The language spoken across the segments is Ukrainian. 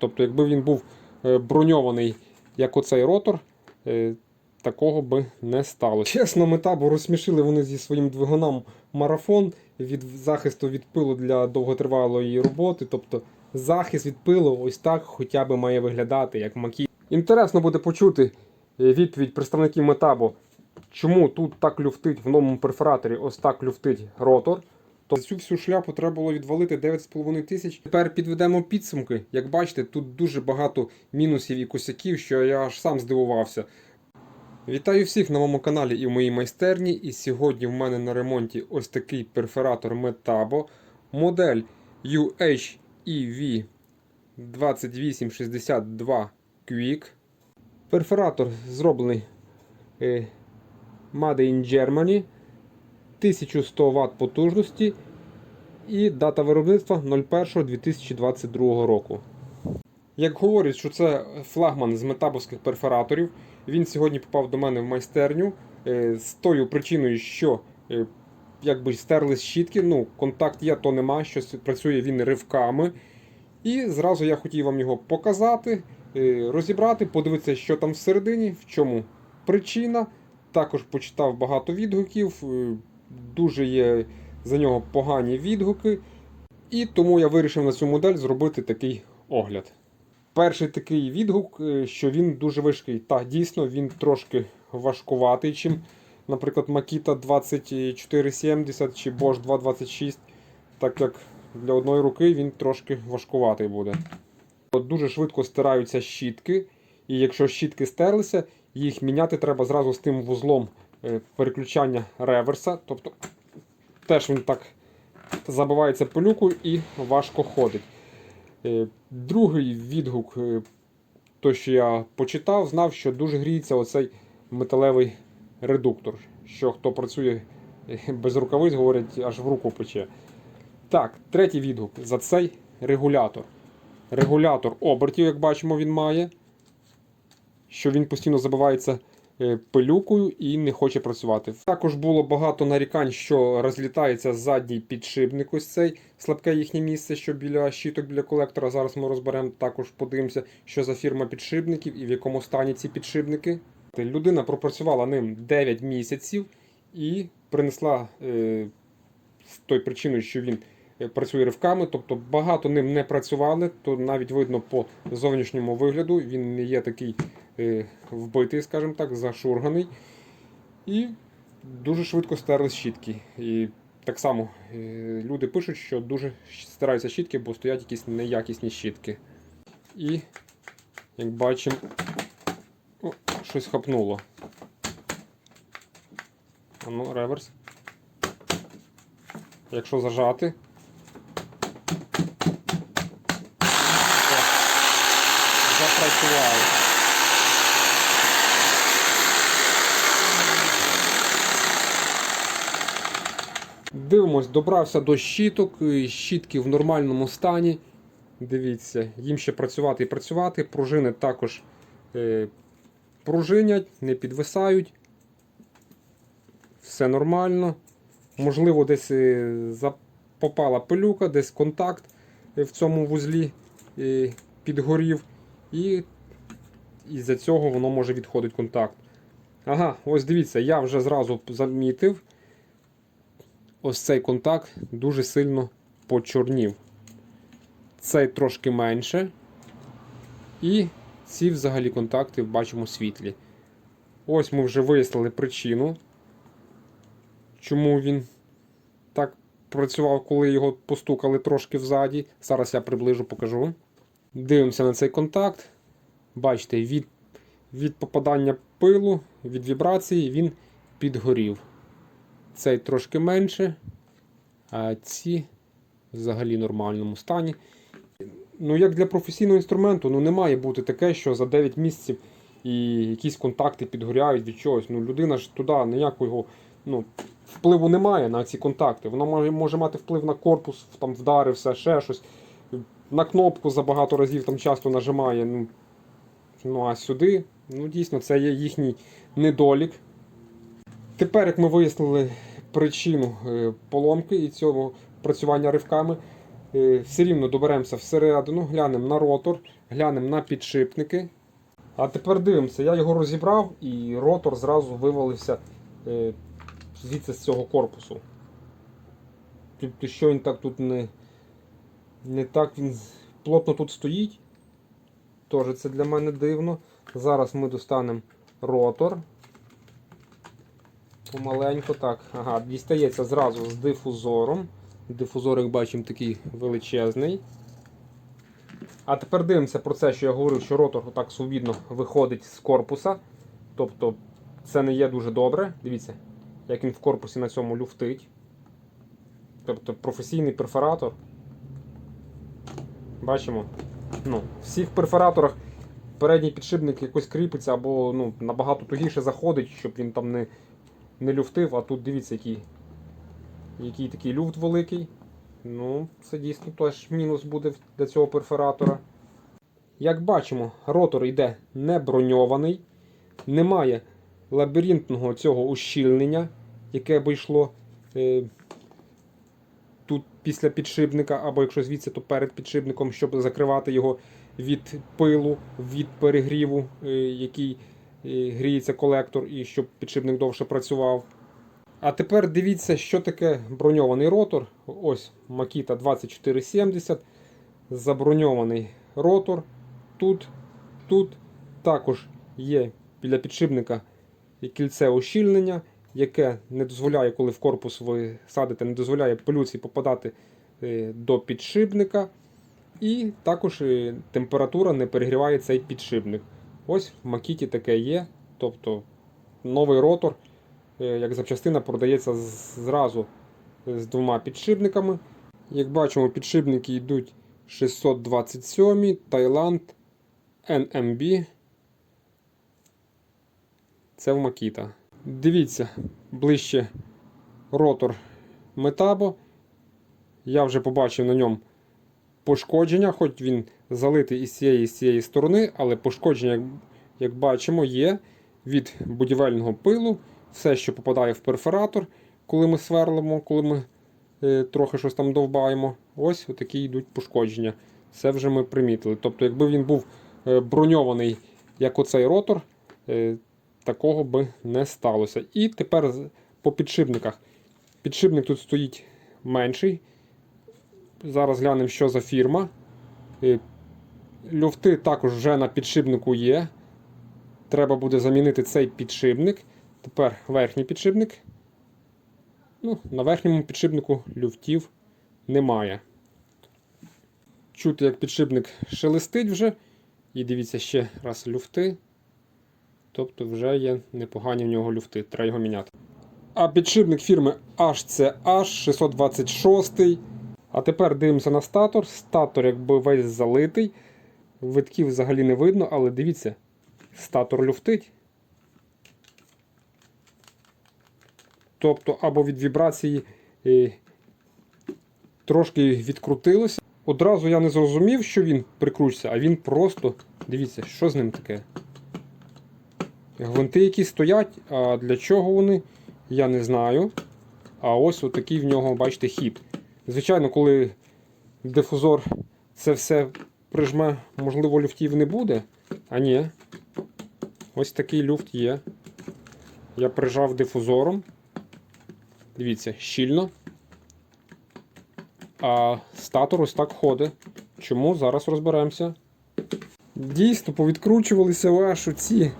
Тобто, якби він був е, броньований, як оцей ротор, е, такого би не сталося. Чесно, мета, бо розсмішили вони зі своїм двигуном марафон від захисту від пилу для довготривалої роботи. Тобто захист від пилу ось так хоча б має виглядати, як макі. Інтересно буде почути е, відповідь представників Метабо, чому тут так люфтить в новому перфораторі, ось так люфтить ротор. То цю всю шляпу треба було відвалити 9,5 тисяч. Тепер підведемо підсумки. Як бачите, тут дуже багато мінусів і косяків, що я аж сам здивувався. Вітаю всіх на моєму каналі і в моїй майстерні. І сьогодні в мене на ремонті ось такий перфоратор Metabo. Модель UHEV 2862 Quick. Перфоратор зроблений е, Made in Germany. 1100 Вт потужності і дата виробництва 01.2022 року. Як говорять, що це флагман з метабовських перфораторів, він сьогодні попав до мене в майстерню е, з тою причиною, що е, якби стерли щітки, ну, контакт є, то нема, що працює він ривками. І зразу я хотів вам його показати, е, розібрати, подивитися, що там всередині, в чому причина. Також почитав багато відгуків, дуже є за нього погані відгуки. І тому я вирішив на цю модель зробити такий огляд. Перший такий відгук, е, що він дуже важкий. Так, дійсно, він трошки важкуватий, чим, наприклад, Makita 2470 чи Bosch 226. Так як для одної руки він трошки важкуватий буде. Дуже швидко стираються щітки, і якщо щітки стерлися, їх міняти треба зразу з тим вузлом переключання реверса. Тобто теж він так забивається пилюкою і важко ходить. Е, Другий відгук, е, той, що я почитав, знав, що дуже гріється оцей металевий редуктор. Що хто працює е, без рукавиць, говорять, аж в руку пече. Так, третій відгук за цей регулятор. Регулятор обертів, як бачимо, він має. Що він постійно забивається е, пилюкою і не хоче працювати. Також було багато нарікань, що розлітається задній підшипник. Ось цей слабке їхнє місце, що біля щиток біля колектора. Зараз ми розберемо, також подивимося, що за фірма підшипників і в якому стані ці підшипники. Людина пропрацювала ним 9 місяців і принесла е, з тою причиною, що він е, працює ривками, тобто багато ним не працювали, то навіть видно по зовнішньому вигляду, він не є такий е, вбитий, скажімо так, зашурганий. І дуже швидко стерли щітки. І так само е, люди пишуть, що дуже стираються щітки, бо стоять якісь неякісні щітки. І, як бачимо, щось хапнуло. Ну, реверс. Якщо зажати. Запрацювало. Дивимось, добрався до щіток. Щітки в нормальному стані. Дивіться, їм ще працювати і працювати. Пружини також е, пружинять, не підвисають. Все нормально. Можливо, десь е, попала пилюка, десь контакт е, в цьому вузлі е, підгорів. І із-за цього воно може відходити контакт. Ага, ось дивіться, я вже зразу замітив. Ось цей контакт дуже сильно почорнів. Цей трошки менше. І ці взагалі контакти бачимо світлі. Ось ми вже вияснили причину, чому він так працював, коли його постукали трошки взаді. Зараз я приближу покажу. Дивимося на цей контакт. Бачите, від, від попадання пилу, від вібрації він підгорів. Цей трошки менше, а ці взагалі в нормальному стані. Ну, як для професійного інструменту, ну не має бути таке, що за 9 місяців і якісь контакти підгоряють від чогось. Ну, людина ж туди ніякого ну, впливу немає на ці контакти. Вона може, може мати вплив на корпус, там вдари, все, ще щось. На кнопку за багато разів там часто нажимає. Ну, ну а сюди, ну дійсно, це є їхній недолік. Тепер, як ми вияснили причину е, поломки і цього працювання ривками, е, все рівно доберемося всередину, глянемо на ротор, глянемо на підшипники. А тепер дивимося, я його розібрав і ротор зразу вивалився е, звідси з цього корпусу. Тобто, що він так тут не, не так він плотно тут стоїть. Теж це для мене дивно. Зараз ми достанемо ротор. Помаленько так. Ага, дістається зразу з дифузором. Дифузор, як бачимо, такий величезний. А тепер дивимося про це, що я говорив, що ротор отак свобідно виходить з корпуса. Тобто це не є дуже добре. Дивіться, як він в корпусі на цьому люфтить. Тобто професійний перфоратор. Бачимо. Ну, в всіх перфораторах передній підшипник якось кріпиться або ну, набагато тугіше заходить, щоб він там не, не люфтив, а тут дивіться, який, який такий люфт великий. Ну, це дійсно теж мінус буде для цього перфоратора. Як бачимо, ротор йде не броньований, немає лабіринтного цього ущільнення, яке би йшло е, тут після підшипника, або якщо звідси, то перед підшипником, щоб закривати його від пилу, від перегріву, е, який е, гріється колектор, і щоб підшипник довше працював. А тепер дивіться, що таке броньований ротор. Ось Makita 2470. Заброньований ротор. Тут, тут також є біля підшипника кільце ущільнення, яке не дозволяє, коли в корпус ви садите, не дозволяє пилюці попадати е, до підшипника. І також е, температура не перегріває цей підшипник. Ось в Макіті таке є. Тобто новий ротор, е, як запчастина, продається зразу з двома підшипниками. Як бачимо, підшипники йдуть 627, Таїланд, NMB. Це в Макіта. Дивіться ближче ротор Метабо. Я вже побачив на ньому пошкодження, хоч він залитий із цієї і цієї сторони, але пошкодження, як, як бачимо, є від будівельного пилу. Все, що попадає в перфоратор, коли ми сверлимо, коли ми е, трохи щось там довбаємо. Ось такі йдуть пошкодження. Це вже ми примітили. Тобто, якби він був е, броньований, як оцей ротор, е, такого би не сталося. І тепер по підшипниках. Підшипник тут стоїть менший. Зараз глянемо, що за фірма. Люфти також вже на підшипнику є. Треба буде замінити цей підшипник. Тепер верхній підшипник. Ну, на верхньому підшипнику люфтів немає. Чути, як підшипник шелестить вже. І дивіться ще раз люфти. Тобто вже є непогані в нього люфти. Треба його міняти. А підшипник фірми HCH 626. А тепер дивимося на статор. Статор якби весь залитий. Витків взагалі не видно, але дивіться, статор люфтить. Тобто, або від вібрації е, трошки відкрутилося. Одразу я не зрозумів, що він прикручується, а він просто. Дивіться, що з ним таке. Гвинти, які стоять, а для чого вони, я не знаю. А ось отакий в нього, бачите, хід. Звичайно, коли дифузор це все прижме, можливо, люфтів не буде. А ні. Ось такий люфт є. Я прижав дифузором. Дивіться, щільно. А статор ось так ходить. Чому? Зараз розберемося. Дійсно, повідкручувалися ваші ці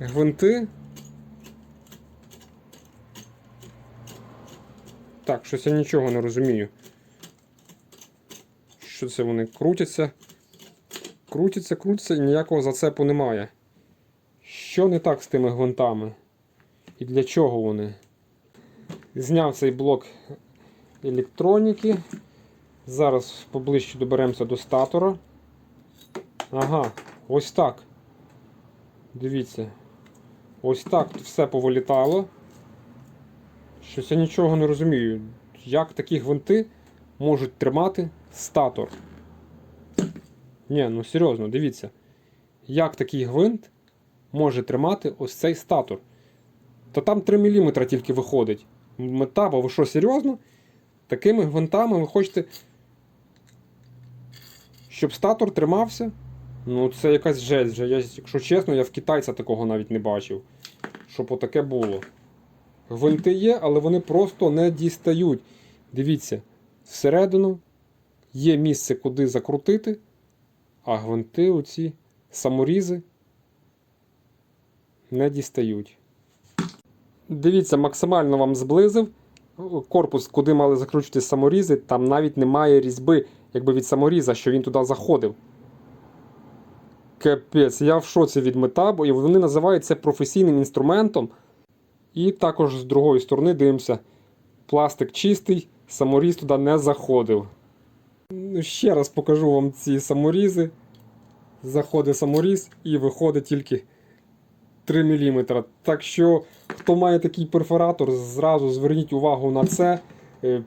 гвинти. Так, щось я нічого не розумію. Що це вони крутяться? Крутяться, крутяться і ніякого зацепу немає. Що не так з тими гвинтами? І для чого вони? Зняв цей блок електроніки. Зараз поближче доберемося до статора. Ага, ось так. Дивіться. Ось так все повилітало. Щось я нічого не розумію. Як такі гвинти можуть тримати статор? Ні, ну серйозно, дивіться. Як такий гвинт може тримати ось цей статор? Та там 3 мм тільки виходить. Метаба, ви що, серйозно? Такими гвинтами ви хочете щоб статор тримався. Ну, це якась жесть. Я, якщо чесно, я в китайця такого навіть не бачив. Щоб отаке було. Гвинти є, але вони просто не дістають. Дивіться, всередину є місце, куди закрутити, а гвинти оці саморізи не дістають. Дивіться, максимально вам зблизив. Корпус, куди мали закручувати саморізи, там навіть немає різьби, якби від саморіза, що він туди заходив. Капець, я в шоці від метабо, і вони називають це професійним інструментом. І також з другої сторони дивимося, пластик чистий, саморіз туди не заходив. Ну, Ще раз покажу вам ці саморізи. Заходить саморіз і виходить тільки 3 мм. Так що, хто має такий перфоратор, зразу зверніть увагу на це, е,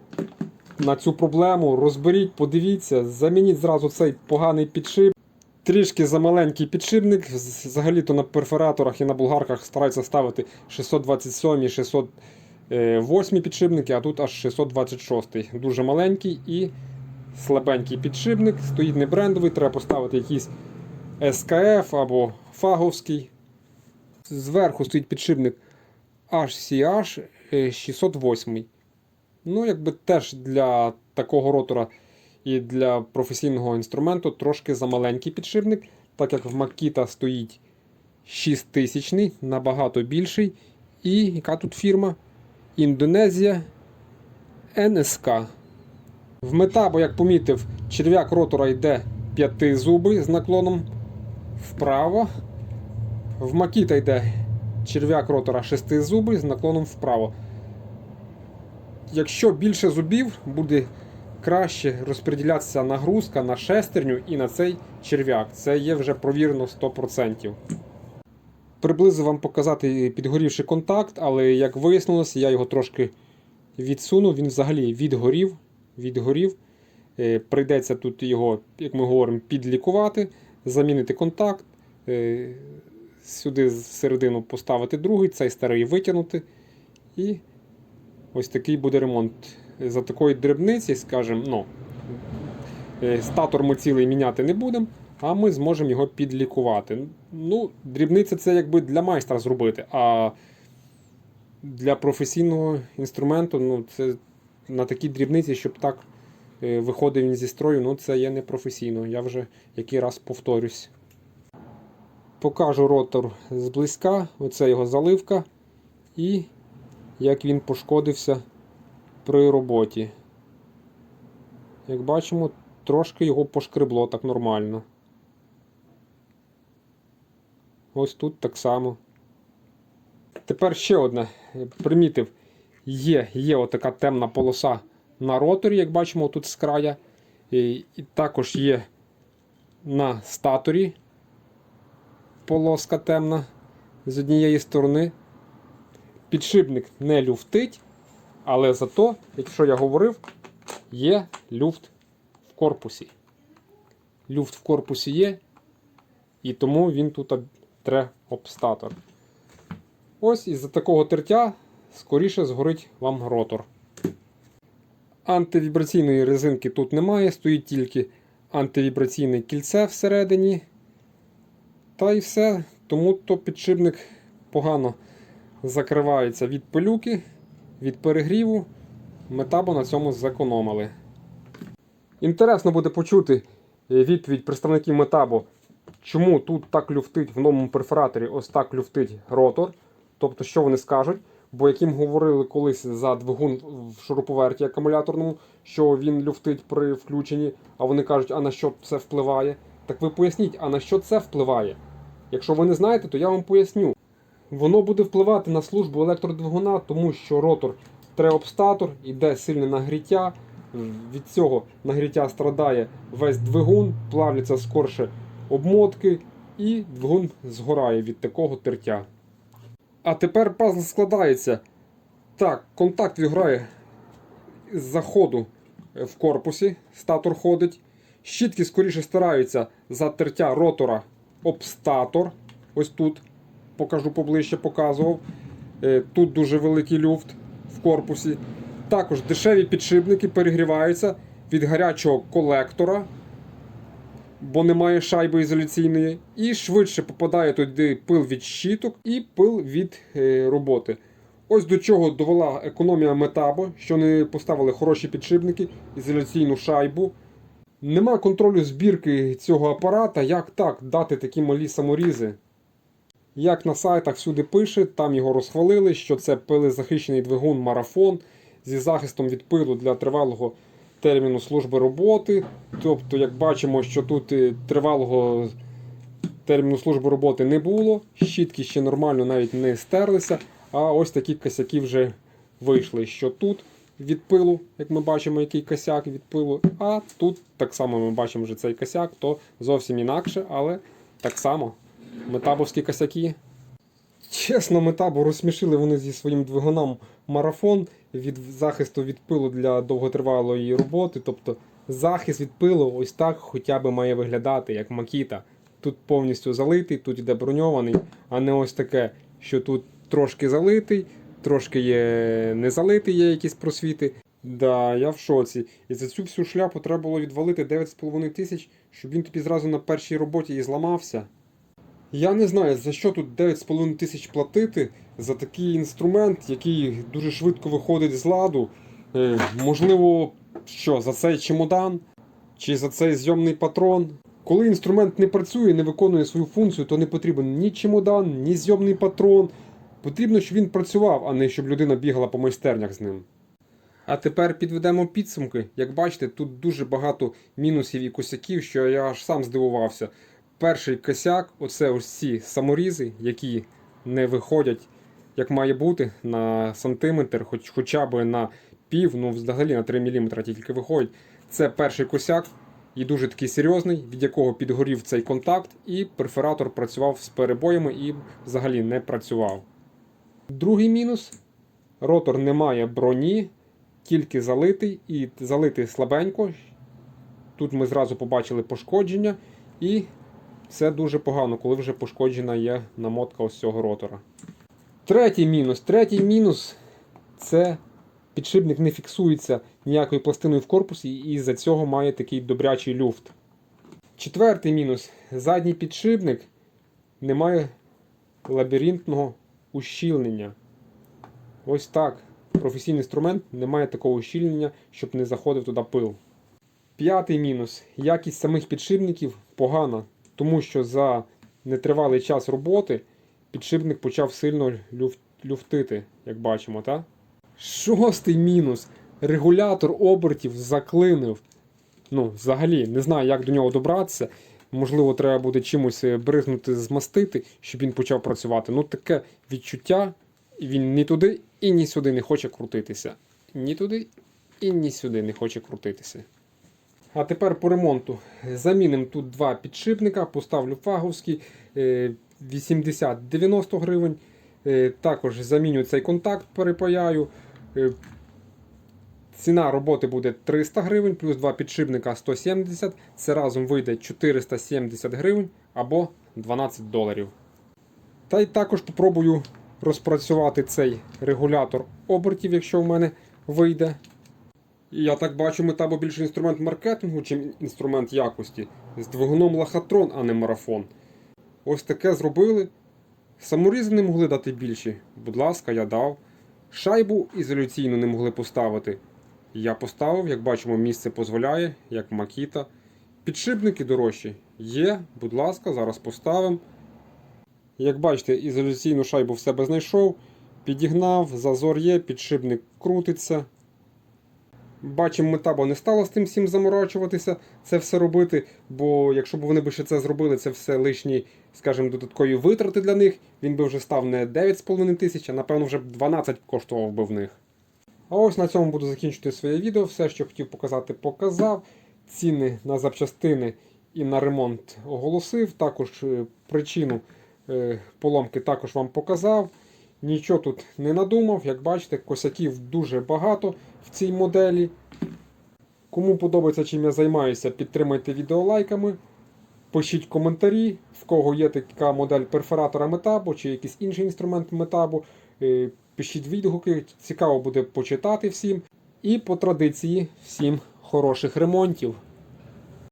на цю проблему, розберіть, подивіться, замініть зразу цей поганий підшип. Трішки замаленький підшипник. Взагалі-то на перфораторах і на болгарках стараються ставити 627 608 підшипники, а тут аж 626. Дуже маленький і слабенький підшипник. Стоїть не брендовий, треба поставити якийсь СКФ або фаговський. Зверху стоїть підшипник HCH е, 608. Ну, якби теж для такого ротора і для професійного інструменту трошки замаленький підшипник, так як в Makita стоїть 6000, набагато більший. І яка тут фірма? Індонезія НСК. В Метабо, як помітив, черв'як ротора йде п'ятизубий з наклоном вправо. В Makita йде черв'як ротора шестизубий з наклоном вправо. Якщо більше зубів, буде краще розподілятися нагрузка на шестерню і на цей черв'як. Це є вже провірено 100%. Приблизу вам показати підгорівший контакт, але як вияснилось, я його трошки відсунув. Він взагалі відгорів. Відгорів. Е, Прийдеться тут його, як ми говоримо, підлікувати, замінити контакт. е, Сюди всередину поставити другий, цей старий витягнути. І ось такий буде ремонт. За такої дрібниці, скажімо, ну, е, статор ми цілий міняти не будемо, а ми зможемо його підлікувати. Ну, дрібниця це якби для майстра зробити, а для професійного інструменту ну, це на такій дрібниці, щоб так е, виходив він зі строю, ну це є непрофесійно. Я вже який раз повторюсь. Покажу ротор зблизька, оце його заливка, і як він пошкодився при роботі. Як бачимо, трошки його пошкребло так нормально. Ось тут так само. Тепер ще одне. Е, Примітив, є, є отака темна полоса на роторі, як бачимо, тут з края. І, і також є на статорі полоска темна з однієї сторони. Підшипник не люфтить, але зато, якщо я говорив, є люфт в корпусі. Люфт в корпусі є, і тому він тут тре об статор. Ось із-за такого тертя скоріше згорить вам ротор. Антивібраційної резинки тут немає, стоїть тільки антивібраційне кільце всередині. Та й все. Тому то підшипник погано закривається від пилюки, від перегріву. Метабо на цьому зекономили. Інтересно буде почути відповідь представників Метабо, чому тут так люфтить в новому перфораторі, ось так люфтить ротор. Тобто, що вони скажуть. Бо яким говорили колись за двигун в шуруповерті акумуляторному, що він люфтить при включенні, а вони кажуть, а на що це впливає. Так ви поясніть, а на що це впливає? Якщо ви не знаєте, то я вам поясню. Воно буде впливати на службу електродвигуна, тому що ротор треобстатор, іде сильне нагріття. Від цього нагріття страдає весь двигун, плавляться скорше обмотки, і двигун згорає від такого тертя. А тепер пазл складається. Так, контакт відграє з заходу в корпусі, статор ходить. Щітки скоріше стараються за тертя ротора об статор. Ось тут покажу поближче, показував. Е, Тут дуже великий люфт в корпусі. Також дешеві підшипники перегріваються від гарячого колектора. Бо немає шайби ізоляційної, і швидше попадає туди пил від щіток і пил від е, роботи. Ось до чого довела економія метабо, що не поставили хороші підшипники, ізоляційну шайбу. Нема контролю збірки цього апарата, як так дати такі малі саморізи. Як на сайтах всюди пише, там його розхвалили, що це пилезахищений двигун марафон зі захистом від пилу для тривалого терміну служби роботи. Тобто, як бачимо, що тут е, тривалого терміну служби роботи не було, щітки ще нормально навіть не стерлися, а ось такі косяки вже вийшли. Що тут від пилу, як ми бачимо, який косяк від пилу, а тут так само ми бачимо вже цей косяк, то зовсім інакше, але так само. Метабовські косяки. Чесно, метабу розсмішили вони зі своїм двигуном марафон від захисту від пилу для довготривалої роботи. Тобто захист від пилу ось так хоча б має виглядати, як макіта. Тут повністю залитий, тут йде броньований, а не ось таке, що тут трошки залитий, трошки є не залитий, є якісь просвіти. Да, я в шоці. І за цю всю шляпу треба було відвалити 9,5 тисяч, щоб він тобі зразу на першій роботі і зламався. Я не знаю, за що тут 9,5 тисяч платити за такий інструмент, який дуже швидко виходить з ладу. Е, можливо, що, за цей чемодан чи за цей зйомний патрон. Коли інструмент не працює, не виконує свою функцію, то не потрібен ні чемодан, ні зйомний патрон. Потрібно, щоб він працював, а не щоб людина бігала по майстернях з ним. А тепер підведемо підсумки. Як бачите, тут дуже багато мінусів і косяків, що я аж сам здивувався. Перший косяк оце ось ці саморізи, які не виходять, як має бути, на сантиметр, хоч, хоча б на пів, ну взагалі на 3 мм тільки виходять. Це перший косяк і дуже такий серйозний, від якого підгорів цей контакт, і перфоратор працював з перебоями і взагалі не працював. Другий мінус ротор не має броні, тільки залитий і залитий слабенько. Тут ми зразу побачили пошкодження, і це дуже погано, коли вже пошкоджена є намотка ось цього ротора. Третій мінус. Третій мінус це підшипник не фіксується ніякою пластиною в корпусі, і з-за цього має такий добрячий люфт. Четвертий мінус. Задній підшипник не має лабіринтного ущільнення. Ось так. Професійний інструмент не має такого ущільнення, щоб не заходив туди пил. П'ятий мінус. Якість самих підшипників погана, тому що за нетривалий час роботи підшипник почав сильно люфтити, як бачимо, так? Шостий мінус. Регулятор обертів заклинив. Ну, взагалі, не знаю, як до нього добратися. Можливо, треба буде чимось е, бризнути, змастити, щоб він почав працювати. Ну, таке відчуття, він ні туди і ні сюди не хоче крутитися. Ні туди і ні сюди не хоче крутитися. А тепер по ремонту. Замінимо тут два підшипника, поставлю фаговський е, 80-90 гривень. Е, Також заміню цей контакт, перепаяю. Е, Ціна роботи буде 300 гривень, плюс два підшипника 170. Це разом вийде 470 гривень або 12 доларів. Та й також попробую розпрацювати цей регулятор обертів, якщо в мене вийде. Я так бачу, метабо більше інструмент маркетингу, чим інструмент якості. З двигуном лохотрон, а не марафон. Ось таке зробили. Саморізи не могли дати більше. Будь ласка, я дав. Шайбу ізоляційну не могли поставити. Я поставив, як бачимо, місце дозволяє, як макіта. Підшипники дорожчі. Є, будь ласка, зараз поставимо. Як бачите, ізоляційну шайбу в себе знайшов, підігнав, зазор є, підшипник крутиться. Бачимо, метабо не стало з тим всім заморачуватися, це все робити, бо якщо б вони б ще це зробили, це все лишні, скажімо, додаткові витрати для них, він би вже став не 9,5 тисяч, а напевно вже б 12 коштував би в них. А ось на цьому буду закінчити своє відео. Все, що хотів показати, показав. Ціни на запчастини і на ремонт оголосив. Також е, причину е, поломки також вам показав. Нічого тут не надумав. Як бачите, косяків дуже багато в цій моделі. Кому подобається, чим я займаюся, підтримайте відео лайками. Пишіть коментарі, в кого є така модель перфоратора метабо чи якийсь інший інструмент метабо. Е, Пишіть відгуки, цікаво буде почитати всім. І по традиції всім хороших ремонтів.